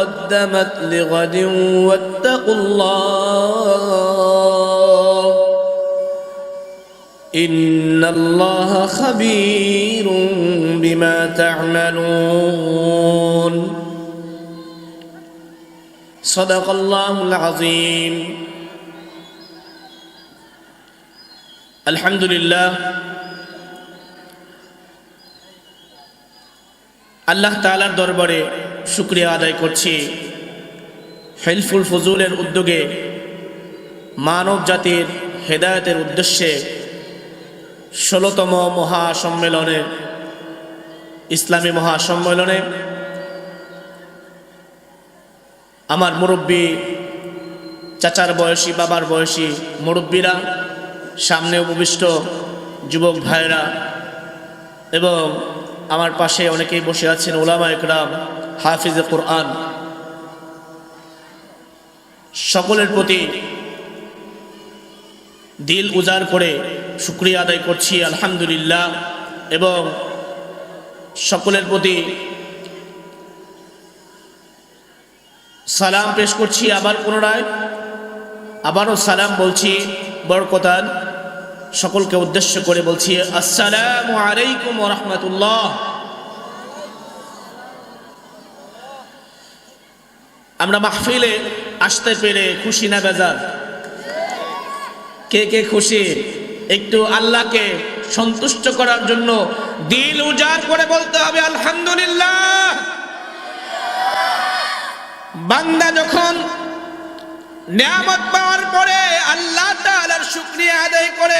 قدمت لغد واتقوا الله إن الله خبير بما تعملون صدق الله العظيم الحمد لله আল্লাহ তালার দরবারে শুক্রিয়া আদায় করছি। হেলফুল ফজুলের উদ্যোগে মানব জাতির হেদায়তের উদ্দেশ্যে ষোলোতম মহাসম্মেলনে, ইসলামী মহাসম্মেলনে আমার মুরব্বী, চাচার বয়সী, বাবার বয়সী মুরব্বীরা, সামনে উপবিষ্ট যুবক ভাইরা এবং আমার পাশে অনেকেই বসে আছেন ওলামা একরাম। হাফিজ কোরআন। সকলের প্রতি দিল উজাড় করে শুক্রিয়া আদায় করছি, আলহামদুলিল্লাহ। এবং সকলের প্রতি সালাম পেশ করছি আবার পুনরায়। আবারও সালাম বলছি, বরকতান, সকলকে উদ্দেশ্য করে বলছি, আসসালামু আলাইকুম রহমতুল্লাহ। আমরা মাহফিলে আসতে পেরে খুশি না, বেজার? কে কে খুশি? একটু আল্লাহকে সন্তুষ্ট করার জন্য দিল উজাড় করে বলতে হবে, আলহামদুলিল্লাহ। বান্দা যখন নিয়ামত পাওয়ার পরে আল্লাহ তাআলার শুকরিয়া আদায় করে,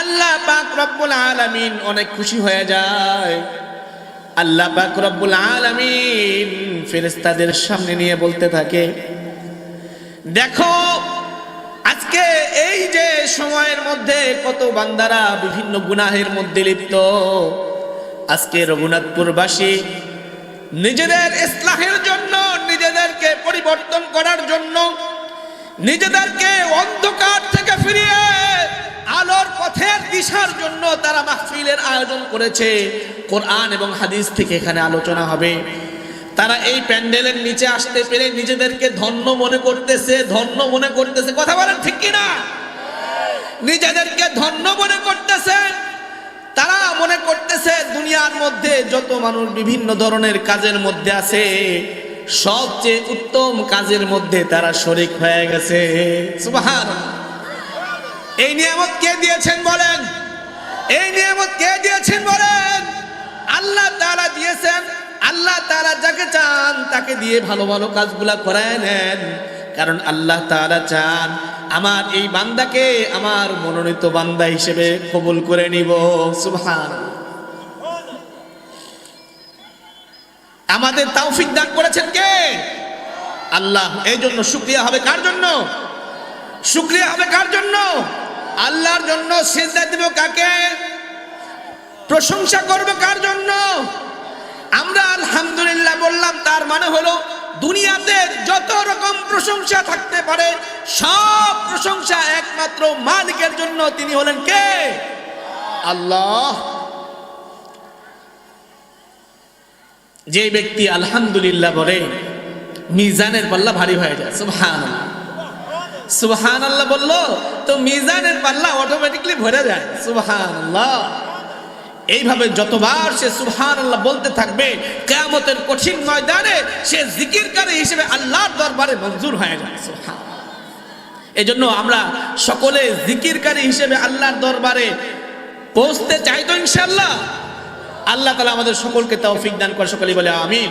আল্লাহ পাক রব্বুল আলামিন অনেক খুশি হয়ে যায়। আল্লাহ পাক রব্বুল আলামিন ফেরেশতাদের সামনে নিয়ে বলতে থাকে, দেখো, আজকে এই যে সময়ের মধ্যে কত বান্দারা বিভিন্ন গুনাহের মধ্যে লিপ্ত। আজকে রঘুনাথপুরবাসী নিজেদের ইসলাহের জন্য, নিজেদেরকে পরিবর্তন করার জন্য, নিজেদেরকে অন্ধকার থেকে ফিরিয়ে আলোর পথের দিশার জন্য তারা মাহফিলের আয়োজন করেছে। কোরআন এবং হাদিস থেকে এখানে আলোচনা হবে। তারা এই প্যান্ডেলের নিচে আসতে পেরে নিজেদেরকে ধন্য মনে করতেছে, ধন্য মনে করতেছে। কথা বলেন ঠিক কিনা? নিজেদেরকে ধন্য মনে করতেছে। তারা মনে করতেছে, দুনিয়ার মধ্যে যত মানুষ বিভিন্ন ধরনের কাজের মধ্যে আছে, সবচেয়ে উত্তম কাজের মধ্যে তারা শরিক হয়ে গেছে। সুবহান এই নিয়ামত কে দিয়েছেন বলেন? এই নিয়ামত কে দিয়েছেন বলেন? আল্লাহ তাআলা দিয়েছেন। আল্লাহ তাআলা যাকে চান তাকে দিয়ে ভালো ভালো কাজগুলা করায় নেন। কারণ আল্লাহ তাআলা চান আমার এই বান্দাকে আমার মনোনীত বান্দা হিসেবে কবুল করে নিব। সুবহান আমাদের তৌফিক দান করেছেন কে? আল্লাহ। এই জন্য শুক্রিয়া হবে কার জন্য? শুক্রিয়া হবে কার জন্য? আল্লাহর জন্য সেজদা দিব কাকে? প্রশংসা করবে কার জন্য? আমরা আলহামদুলিল্লাহ বললাম, তার মানে হলো দুনিয়াতে যত রকম প্রশংসা থাকতে পারে, সব প্রশংসা একমাত্র মালিকের জন্য। তিনি হলেন কে? আল্লাহ। যে ব্যক্তি আলহামদুলিল্লাহ বলে, মিজানের পাল্লা ভারী হয়ে যায় সুবহান সুবহান আল্লাহ বলল, তো মিজানের পাল্লা অটোমেটিকলি ভরে যায়। আল্লাহ এইভাবে যতবার সে সুবহান আল্লাহ বলতে থাকবে, কেয়ামতের কঠিন ময়দানে সে জিকিরকারী হিসেবে আল্লাহর দরবারে মঞ্জুর হয়ে যায়। সুবহান এই জন্য আমরা সকলে জিকিরকারী হিসেবে আল্লাহর দরবারে পৌঁছতে চাই তো ইনশাল্লাহ আল্লাহ তালা আমাদের সকলকে তৌফিক দান করে, সকলেই বলে আমিন।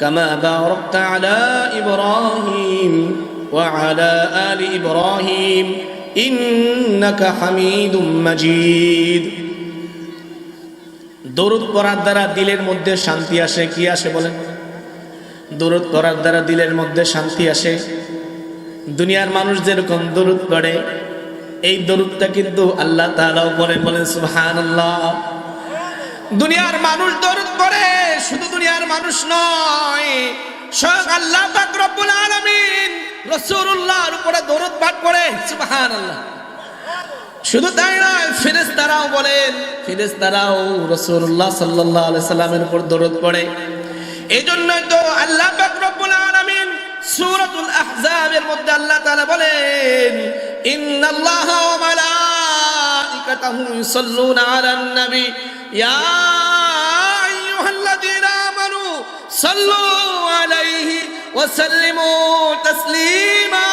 كما باركت على إبراهيم وعلى آل إبراهيم إنك حميد مجيد দরুদ পড়ার দ্বারা দিলের মধ্যে শান্তি আসে কি আসে বলেন দূরত করার দ্বারা দিলের মধ্যে শান্তি আসে দুনিয়ার মানুষ যেরকম দরুদ পড়ে এই দরুদটা কিন্তু আল্লাহ তাআলাও পড়ে বলেন সুবহানাল্লাহ দুনিয়ার মানুষ দরুদ পড়ে, শুধু দুনিয়ার মানুষ নয়। স্বয়ং আল্লাহ রব্বুল আলামিন রাসূলুল্লাহর উপরে দরুদ পাঠ করে সুবহানাল্লাহ। শুধু তাই নয়, ফেরেশতারাও বলেন, ফেরেশতারাও রাসূলুল্লাহ সাল্লাল্লাহু আলাইহি সাল্লামের উপর দরুদ পড়ে। জন্যই তো আল্লাহ পাক রব্বুল আলামিন সূরাতুল আহজাবের মধ্যে আল্লাহ তাআলা বলেন, ইন্নাল্লাহা ওয়া ইয়া আইয়ুহাল্লাযীনা আমানু সাল্লু আলাইহি ওয়া সাল্লিমু তাসলিমা।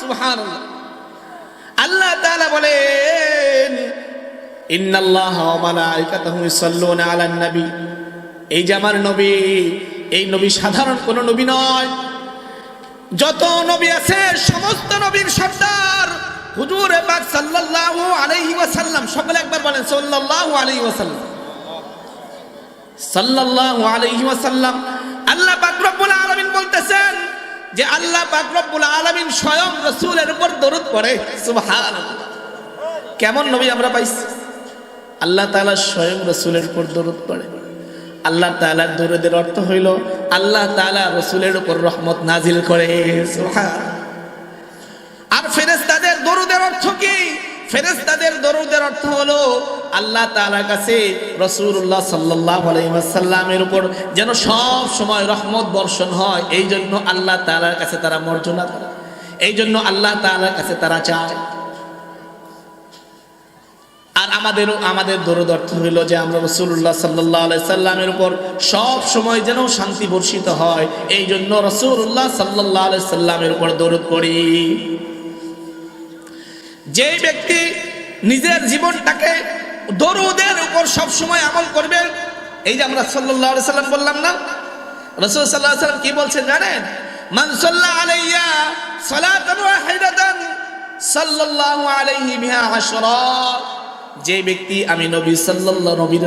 সুবহানাল্লাহ। আল্লাহ বলেন আলান নবী। এই যে আমার নবী, এই নবী সাধারণ কোন নবী নয়। যত নবী আছে, সমস্ত নবীর সর্দার হুজুর পাক সাল্লাল্লাহু আলাইহি ওয়াসাল্লাম, সকলে একবার বলেন, সাল্লাল্লাহু আলাইহি ওয়াসাল্লাম। সাল্লাল্লাহু আলাইহি ওয়াসাল্লাম, আল্লাহ পাক রব্বুল আলামিন বলতেছেন যে আল্লাহ পাক রব্বুল আলামিন স্বয়ং রাসূলের উপর দরুদ পড়ে, সুবহানাল্লাহ। কেমন নবী আমরা পাইছি? আল্লাহ তাআলা স্বয়ং রাসূলের উপর দরুদ পড়ে। আল্লাহ তাআলার দরুদের অর্থ হইল, আল্লাহ তাআলা রসুলের উপর রহমত নাজিল করে সুবহান। আর ফেরেশতাদের দরুদের অর্থ কি? ফেরেশতাদের দরুদের অর্থ হলো আল্লাহ তাআলার কাছে রসুল্লাহ সাল্লাল্লাহু আলাইহি ওয়াসাল্লামের উপর যেন সব সময় রহমত বর্ষণ হয়, এই জন্য আল্লাহ তাআলার কাছে তারা মর্যাদা এই জন্য আল্লাহ তাআলার কাছে তারা চায়। আর আমাদেরও, আমাদের দরদ অর্থ হইল যে আমরা রসুল্লাহ সাল্লাহ সাল্লামের উপর সব সময় যেন শান্তি বর্ষিত হয়, এই জন্য রসুল্লাহ সাল্লাহ সাল্লামের উপর দরদ করি যেই ব্যক্তি নিজের জীবনটাকে দরুদের উপর সব সময় আমল করবে, এই যে আমরা সাল্লাহ সাল্লাম বললাম না, রসুল সাল্লাহ সাল্লাম কি বলছেন জানেন? মান সাল্লাহ আলাইয়া সালাতান ওয়াহিদাতান সাল্লাল্লাহু আলাইহি বিহা আশরা যে ব্যক্তি আমি নবী সাল্লাল্লাহু নবীর,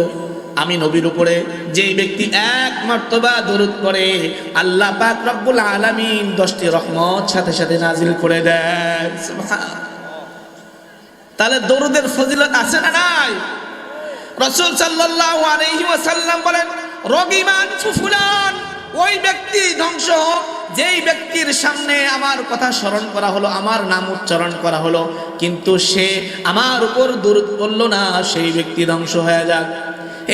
আমি নবীর উপরে যে ব্যক্তি এক মর্তবা দরুদ করে আল্লাহ পাক রব্বুল আলামিন দশটি রহমত সাথে সাথে নাজিল করে দেয় সুবহান তাহলে দরুদের ফজিলত আছে না নাই? রসুল সাল্লাল্লাহু আলাইহি ওয়াসাল্লাম বলেন রগিমান ফুফুলান ওই ব্যক্তি ধ্বংস হোক, যেই ব্যক্তির সামনে আমার কথা স্মরণ করা হলো, আমার নাম উচ্চারণ করা হলো, কিন্তু সে আমার উপর দূরত পড়ল না, সেই ব্যক্তি ধ্বংস হয়ে যাক।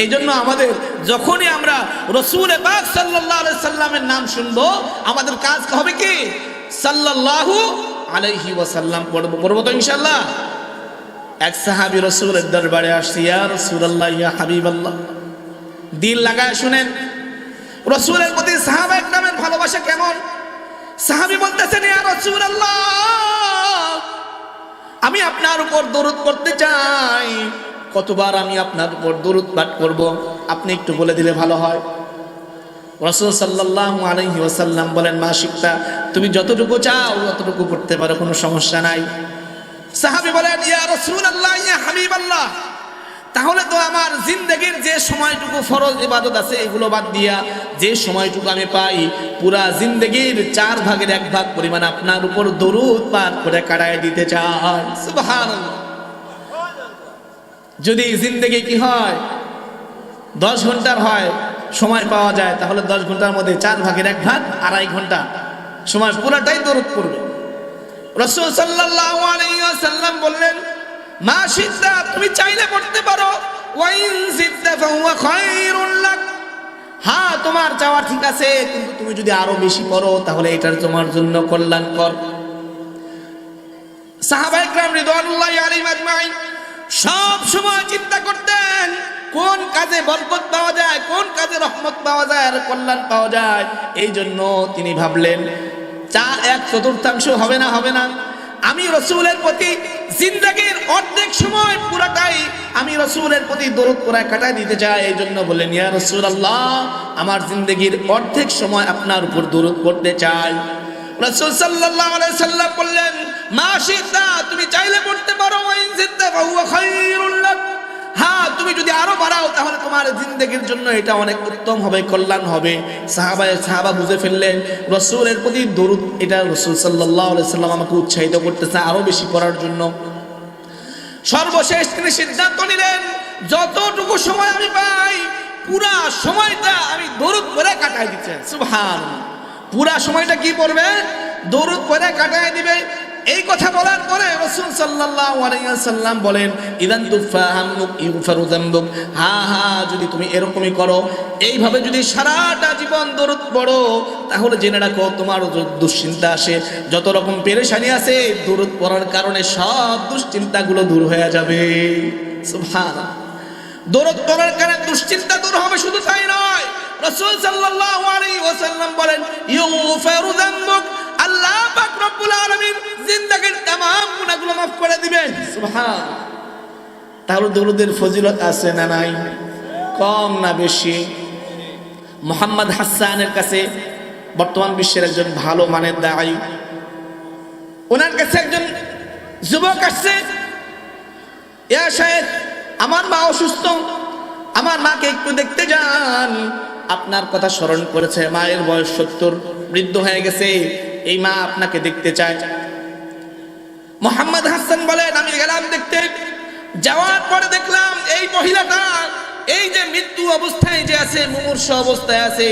এই জন্য আমাদের যখনই আমরা রসুল সাল্লাল্লাহু আলাইহি সাল্লামের নাম শুনব, আমাদের কাজ হবে কি? সাল্লাল্লাহু আলাইহি ওয়াসাল্লাম পড়ব পড়ব তো ইনশাআল্লাহ। এক সাহাবি রসুলের দরবারে আসছে, ইয়া রসুল্লাহ ইয়া হাবিব আল্লাহ দিল লাগায় শুনেন, রসুলের প্রতি সাহাবা একরামের ভালোবাসা কেমন? সাহাবি বলতেছেন, ইয়া রসুল আল্লাহ আমি আপনার উপর দরুদ করতে চাই। কতবার আমি আপনার উপর দরুদ পাঠ করব, আপনি একটু বলে দিলে ভালো হয়। রসুল সাল্লাল্লাহু আলাইহি ওয়াসাল্লাম বলেন মা শিক্ষা তুমি যতটুকু চাও ততটুকু পড়তে পারো, কোনো সমস্যা নাই। সাহাবি বলেন, ইয়া রাসূলুল্লাহ, ইয়া হাবিবাল্লাহ, তাহলে তো আমার জিন্দগির যে সময়টুকু ফরজ ইবাদত আছে, এগুলো বাদ দিয়া যে সময়টুকু আমি পাই, পুরা জিন্দগির চার ভাগের এক ভাগ পরিমাণ আপনার উপর দরুদ পাঠ করে কাটায় দিতে চাই। যদি জিন্দগি কি হয়, দশ ঘণ্টার হয়, সময় পাওয়া যায়, তাহলে দশ ঘণ্টার মধ্যে চার ভাগের এক ভাগ, আড়াই ঘণ্টা, সময় পুরাটাই দরুদ করবে রসুল সাল্লাল্লাহু আলাইহি ওয়াসাল্লাম বললেন, মা শিদ্দা তুমি চাইলে পড়তে পারো। হ্যাঁ তোমার চাওয়া ঠিক আছে, কিন্তু তুমি যদি আরও বেশি করো তাহলে এটার তোমার জন্য কল্যাণকর। সাহাবা ইকরাম রিদওয়ানুল্লাহি আলাইহিম আজমাইন সব সময় চিন্তা করতেন, কোন কাজে বরকত পাওয়া যায়, কোন কাজে রহমত পাওয়া যায়, আর কল্যাণ পাওয়া যায়। এই জন্য তিনি ভাবলেন চা এক চতুর্থাংশ হবে না হবে না। আমি রসুলের প্রতি জিন্দগির অর্ধেক সময় পুরাটাই আমি রসুলের প্রতি দরদ করে কাটাই দিতে চাই, এই জন্য বললেন, ইয়া রসুল আল্লাহ আমার জিন্দগির অর্ধেক সময় আপনার উপর দরদ করতে চাই। রসুল সাল্লাম বললেন, মা তুমি চাইলে পড়তে পারো হ্যাঁ তুমি যদি আরও বাড়াও, তাহলে তোমার জিন্দগির জন্য এটা অনেক উত্তম হবে, কল্যাণ হবে। সাহাবায়, সাহাবা বুঝে ফেললেন রসুলের প্রতি দরুদ, এটা রসুল সাল্লাহ সাল্লাম আমাকে উৎসাহিত করতেছে আরও বেশি করার জন্য। সর্বশেষ তিনি সিদ্ধান্ত নিলেন, যতটুকু সময় আমি পাই, পুরা সময়টা আমি দরুদ করে কাটাই দিচ্ছে। সুবহান পুরা সময়টা কি করবে দরুদ করে কাটাই দিবে এই কথা বলার পরে রসুল সাল্লাল্লাহু সাল্লাম বলেন, ইদান তুফা হামুক ইউফারু যামবুক। হা হা, যদি তুমি এরকমই করো, এইভাবে যদি সারাটা জীবন দরুদ পড়ো, তাহলে জেনে রাখো তোমার দুশ্চিন্তা আসে। যত রকম পেরেশানি আছে, দরুদ পড়ার কারণে সব দুশ্চিন্তাগুলো দূর হয়ে যাবে। দরদ করার কারণে দুশ্চিন্তা দূর হবে শুধু তাই নয়, রাসূল সাল্লাল্লাহু আলাইহি ওয়াসাল্লাম বলেন ইউফারু যামবুক। আল্লাহ পাক রব্বুল আলামিন জিন্দেগীর तमाम গুনাহগুলো maaf করে দিবেন সুবহান তাহলে দরুদের ফজিলত আছে না নাই কম না বেশি মোহাম্মদ হাসানের কাছে বর্তমান বিশ্বের একজন ভালো মানের দায়ী ওনার কাছে একজন যুবক আসছে ইয়া শাহেদ আমার মা অসুস্থ আমার মাকে একটু দেখতে যান আপনার কথা স্মরণ করেছে মায়ের বয়স সত্তর বৃদ্ধ হয়ে গেছে এই মা আপনাকে দেখতে চায়। মোহাম্মদ হাসান বলেন, আমি গেলাম দেখতে। যাওয়ার পরে দেখলাম এই মহিলাটা এই যে মৃত্যু অবস্থায় যে আছে, মুমূর্ষ অবস্থায় আছে,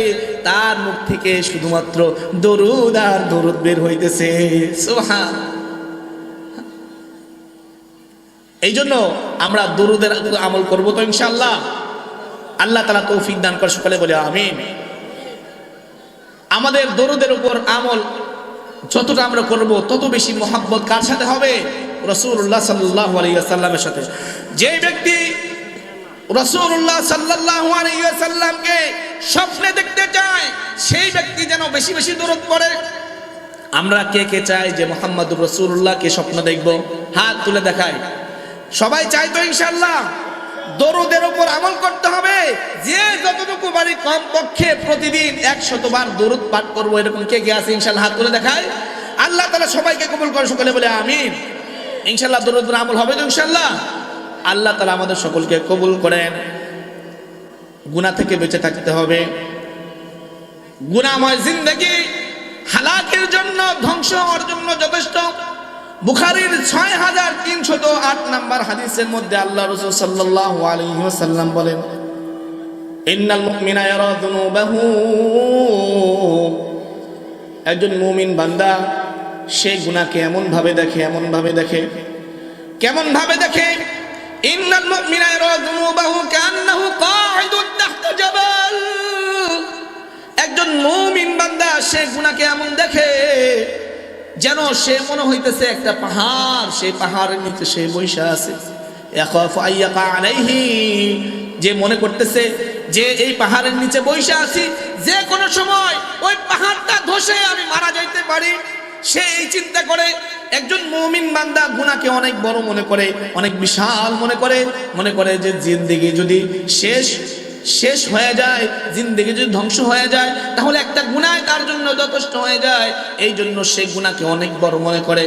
তার মুখ থেকে শুধুমাত্র দরুদ আর দরুদ বের হইতেছে। এই জন্য আমরা দরুদের আমল করব তো ইনশাল্লাহ আল্লাহ তালা তৌফিক দান করে সকালে বলে আমিন। আমাদের দরুদের উপর আমল যতটা আমরা করব, তত বেশি মোহাব্বত কার সাথে হবে? রসুল্লাহ সাল্লাহ আলাইসাল্লামের সাথে। যে ব্যক্তি রসুল্লাহ সাল্লাহ আলাইসাল্লামকে স্বপ্নে দেখতে চায়, সেই ব্যক্তি যেন বেশি বেশি দূরত পড়ে আমরা কে কে চাই যে মোহাম্মদ রসুল্লাহকে স্বপ্ন দেখব? হাত তুলে দেখায় সবাই চাই তো ইনশাল্লাহ দরুদের উপর আমল করতে হবে। যে যতটুকু বাড়ি কম পক্ষে প্রতিদিন একশতবার দরুদ পাঠ করব, এরকম কে কে আছে ইনশাল্লাহ হাত তুলে দেখায় আল্লাহ তালা সবাইকে কবুল করে সকলে বলে আমিন। ইনশাল্লাহ দরুদ আমল হবে তো ইনশাল্লাহ। আল্লাহ তালা আমাদের সকলকে কবুল করেন। গুণা থেকে বেঁচে থাকতে হবে। গুণাময় জিন্দগি হালাকের জন্য, ধ্বংস হওয়ার জন্য যথেষ্ট। বুখারির ছয় হাজার তিনশত আট নাম্বার হাদিসের মধ্যে আল্লাহ রসুল সাল্লাহ আলহিহাসাল্লাম বলেন, ইন্নাল মুমিনা ইয়ারা যুনুবাহু। একজন মুমিন বান্দা, সে গুনাহকে এমন ভাবে দেখে এমন ভাবে দেখে কেমন ভাবে দেখে, ইন্নাল মুমিনা ইয়ারা যুনুবাহু কান্নাহু কাঈদুন তাহতা জাবাল। একজন মুমিন বান্দা, সে গুনাহকে এমন দেখে যেন সে মনে হইতেছে একটা পাহাড়, সেই পাহাড়ের নিচে সে বৈশা আছে। যে মনে করতেছে যে এই পাহাড়ের নিচে বৈশা আছি, যে কোনো সময় ওই পাহাড়টা ধসে আমি মারা যাইতে পারি। সে এই চিন্তা করে, একজন মমিন বান্দা গুণাকে অনেক বড় মনে করে, অনেক বিশাল মনে করে মনে করে যে জিন্দিগি যদি শেষ শেষ হয়ে যায়, জিন্দগি যদি ধ্বংস হয়ে যায়, তাহলে একটা গুণায় তার জন্য যথেষ্ট হয়ে যায়? এই জন্য সে গুণাকে অনেক বড় মনে করে।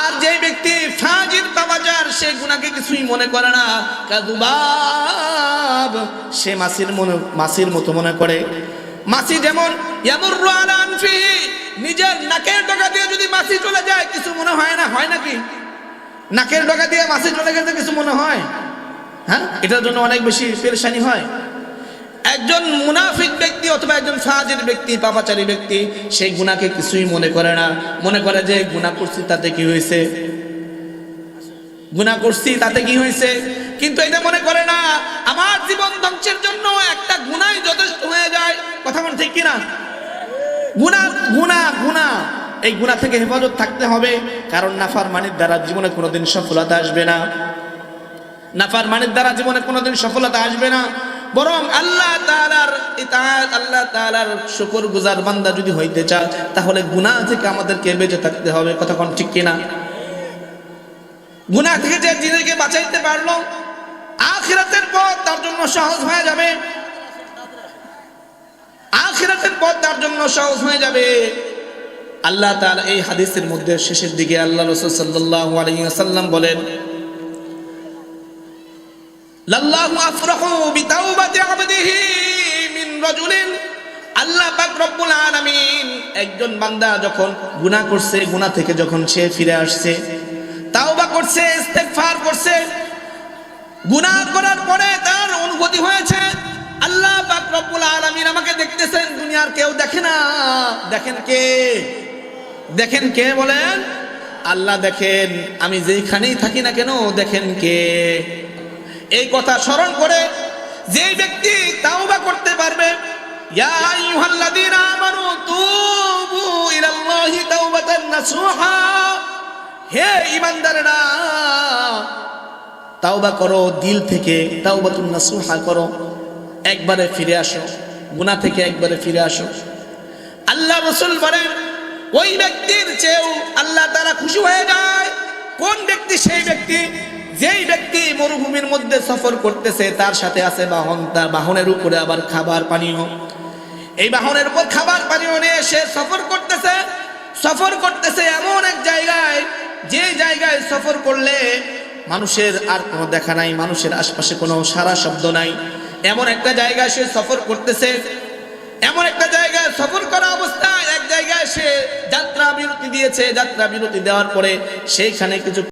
আর যে ব্যক্তি ফাজির বাবাজার সে গুণাকে কিছুই মনে করে না। কাদুবাব সে মাসির মনে, মাসির মতো মনে করে। মাসি যেমন নিজের নাকের ডগা দিয়ে যদি মাসি চলে যায়, কিছু মনে হয় না? হয় নাকি? নাকের ডগা দিয়ে মাসে চলে গেলে কিছু মনে হয়? হ্যাঁ? এটার জন্য অনেক বেশি পেরেশানি হয়। একজন মুনাফিক ব্যক্তি অথবা একজন ফাজির ব্যক্তি, পাপাচারী ব্যক্তি সেই গুণাকে কিছুই মনে করে না। মনে করে যে গুণা করছি তাতে কি হয়েছে? গুণা করছি তাতে কি হয়েছে? কিন্তু এটা মনে করে না, আমার জীবন ধ্বংসের জন্য একটা গুণাই যথেষ্ট হয়ে যায়। কথা মনে ঠিক কিনা? গুণা গুণা গুণা এই গুণা থেকে হেফাজত থাকতে হবে। কারণ নাফার মানির দ্বারা জীবনে কোনোদিন সফলতা আসবে না। নাফার মানির দ্বারা জীবনে কোনোদিন সফলতা আসবে না। বরং আল্লাহ ইতাআত, আল্লাহ তাআলার শুকর গুজার বান্দা যদি হইতে চায়, তাহলে গুনাহ থেকে আমাদেরকে বেঁচে থাকতে হবে। কোন ঠিক কিনা? গুনাহ থেকে যে নিজেকে বাঁচাইতে পারল, আখিরাতের পথ তার জন্য সহজ হয়ে যাবে। আখিরাতের পথ তার জন্য সহজ হয়ে যাবে। আল্লাহ তাআলা এই হাদিসের মধ্যে শেষের দিকে আল্লাহ রাসূল সাল্লাল্লাহু আলাইহি ওয়াসাল্লাম বলেন আল্লাহ পাক রব্বুল আলামিন একজন বান্দা যখন গুনাহ করছে, গুনাহ থেকে যখন সে ফিরে আসছে, তাওবা করছে, ইস্তেগফার করছে, গুনাহ করার পরে তার অনুভূতি হয়েছে, আল্লাহ পাক রব্বুল আলামিন আমাকে দেখতেছেন, দুনিয়ার কেউ দেখে না। দেখেন কে? দেখেন কে বলেন? আল্লাহ দেখেন, আমি যেইখানেই থাকি না কেন, দেখেন কে? এই কথা স্মরণ করে যেই ব্যক্তি তাওবা করতে পারবে, ইয়া আইয়ুহাল্লাযীনা আমানু তুবু ইলাল্লাহি তাওবাতান নাসুহা। হে ঈমানদারেরা, তাওবা করো, দিল থেকে তাওবাতুন নাসুহা করো, একবারে ফিরে আসো, গুনাহ থেকে একবারে ফিরে আসো। আল্লাহ রসুল বলেন ওই ব্যক্তির চেয়েও আল্লাহ তারা খুশি হয়ে যায়। কোন ব্যক্তি সেই ব্যক্তি? যেই ব্যক্তি মরুভূমির মধ্যে সফর করতেছে, তার সাথে আছে বাহন, তার বাহনের উপরে আবার খাবার পানীয়। এই বাহনের উপর খাবার পানীয় নিয়ে সে সফর করতেছে। সফর করতেছে এমন এক জায়গায়, যে জায়গায় সফর করলে মানুষের আর কোনো দেখা নাই, মানুষের আশপাশে কোনো সারা শব্দ নাই। এমন একটা জায়গায় সে সফর করতেছে, এমন একটা জায়গায় সফর করা অবস্থায় এক জায়গায় সে যাত্রা বিরতি দিয়েছে। যাত্রা বিরতি দেওয়ার পরে সেইখানে কিছু